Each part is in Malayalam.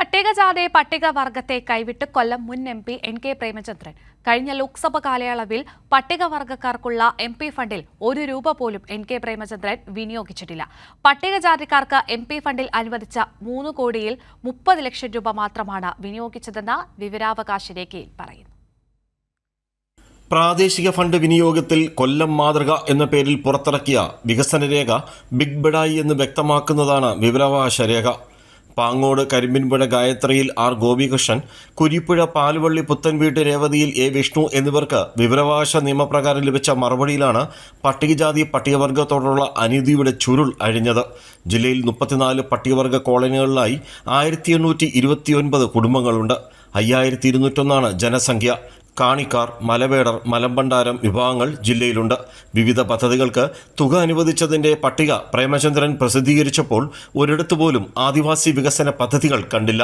പട്ടികജാതി പട്ടികവർഗത്തെ കൈവിട്ട് കൊല്ലം മുൻ M P N K Premachandran. കഴിഞ്ഞ ലോക്സഭ കാലയളവിൽ പട്ടികവർഗക്കാർക്കുള്ള എം പി ഫണ്ടിൽ ഒരു രൂപ പോലും എൻ കെ പ്രേമചന്ദ്രൻ വിനിയോഗിച്ചിട്ടില്ല. പട്ടികജാതിക്കാർക്ക് എം പി ഫണ്ടിൽ അനുവദിച്ച മൂന്ന് കോടിയിൽ മുപ്പത് ലക്ഷം രൂപ മാത്രമാണ് വിനിയോഗിച്ചതെന്ന് വിവരാവകാശ രേഖയിൽ പറയുന്നു. പ്രാദേശിക ഫണ്ട് വിനിയോഗത്തിൽ കൊല്ലം മാതൃക എന്ന പേരിൽ പുറത്തിറക്കിയ വികസന രേഖ ബിഗ് ബഡായി എന്ന് വ്യക്തമാക്കുന്നതാണ് വിവരാവകാശ രേഖ. പാങ്ങോട് കരിമ്പിൻപുഴ ഗായത്രിയിൽ ആർ ഗോപികൃഷ്ണൻ കുരിപ്പുഴ പാലുവള്ളി പുത്തൻവീട്ട് രേവതിയിൽ എ വിഷ്ണു എന്നിവർക്ക് വിവരാവകാശ നിയമപ്രകാരം ലഭിച്ച മറുപടിയിലാണ് പട്ടികജാതി പട്ടികവർഗത്തോടുള്ള അനീതിയുടെ ചുരുൾ അഴിഞ്ഞത്. ജില്ലയിൽ മുപ്പത്തിനാല് പട്ടികവർഗ കോളനികളിലായി ആയിരത്തി എണ്ണൂറ്റി ഇരുപത്തിയൊൻപത് കുടുംബങ്ങളുണ്ട്. അയ്യായിരത്തി ഇരുന്നൂറ്റൊന്നാണ് ജനസംഖ്യ. കാണിക്കാർ മലവേടർ മലമ്പണ്ടാരം വിഭാഗങ്ങൾ ജില്ലയിലുണ്ട്. വിവിധ പദ്ധതികൾക്ക് തുക അനുവദിച്ചതിന്റെ പട്ടിക പ്രേമചന്ദ്രൻ പ്രസിദ്ധീകരിച്ചപ്പോൾ ഒരിടത്തുപോലും ആദിവാസി വികസന പദ്ധതികൾ കണ്ടില്ല.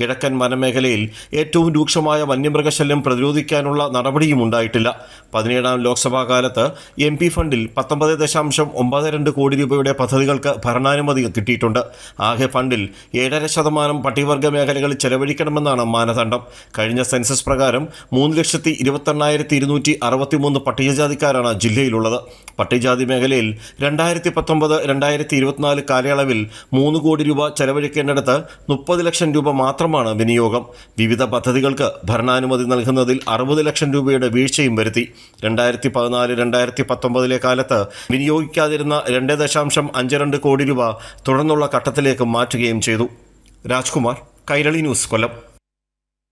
കിഴക്കൻ വനമേഖലയിൽ ഏറ്റവും രൂക്ഷമായ വന്യമൃഗശല്യം പ്രതിരോധിക്കാനുള്ള നടപടിയും ഉണ്ടായിട്ടില്ല. പതിനേഴാം ലോക്സഭാ കാലത്ത് എം പി ഫണ്ടിൽ പത്തൊമ്പത് ദശാംശം ഒമ്പത് രണ്ട് കോടി രൂപയുടെ പദ്ധതികൾക്ക് ഭരണാനുമതി കിട്ടിയിട്ടുണ്ട്. ആകെ ഫണ്ടിൽ ഏഴര ശതമാനം പട്ടികവർഗ മേഖലകളിൽ ചെലവഴിക്കണമെന്നാണ് മാനദണ്ഡം. കഴിഞ്ഞ സെൻസസ് പ്രകാരം മൂന്ന് ലക്ഷത്തി ഇരുപത്തെണ്ണായിരത്തി ഇരുന്നൂറ്റി അറുപത്തിമൂന്ന് പട്ടികജാതിക്കാരാണ് ജില്ലയിലുള്ളത്. പട്ടികജാതി മേഖലയിൽ രണ്ടായിരത്തി പത്തൊമ്പത് രണ്ടായിരത്തി ഇരുപത്തിനാല് കാലയളവിൽ മൂന്ന് കോടി രൂപ ചെലവഴിക്കേണ്ടിടത്ത് മുപ്പത് ലക്ഷം രൂപ മാത്രമാണ് വിനിയോഗം. വിവിധ പദ്ധതികൾക്ക് ഭരണാനുമതി നൽകുന്നതിൽ അറുപത് ലക്ഷം രൂപയുടെ വീഴ്ചയും വരുത്തി. രണ്ടായിരത്തി പതിനാല് രണ്ടായിരത്തി പത്തൊമ്പതിലെ കാലത്ത് വിനിയോഗിക്കാതിരുന്ന രണ്ട് ദശാംശം അഞ്ച് രണ്ട് കോടി രൂപ തുടർന്നുള്ള ഘട്ടത്തിലേക്ക് മാറ്റുകയും ചെയ്തു. രാജ്കുമാർ കൈരളി ന്യൂസ് കൊല്ലം.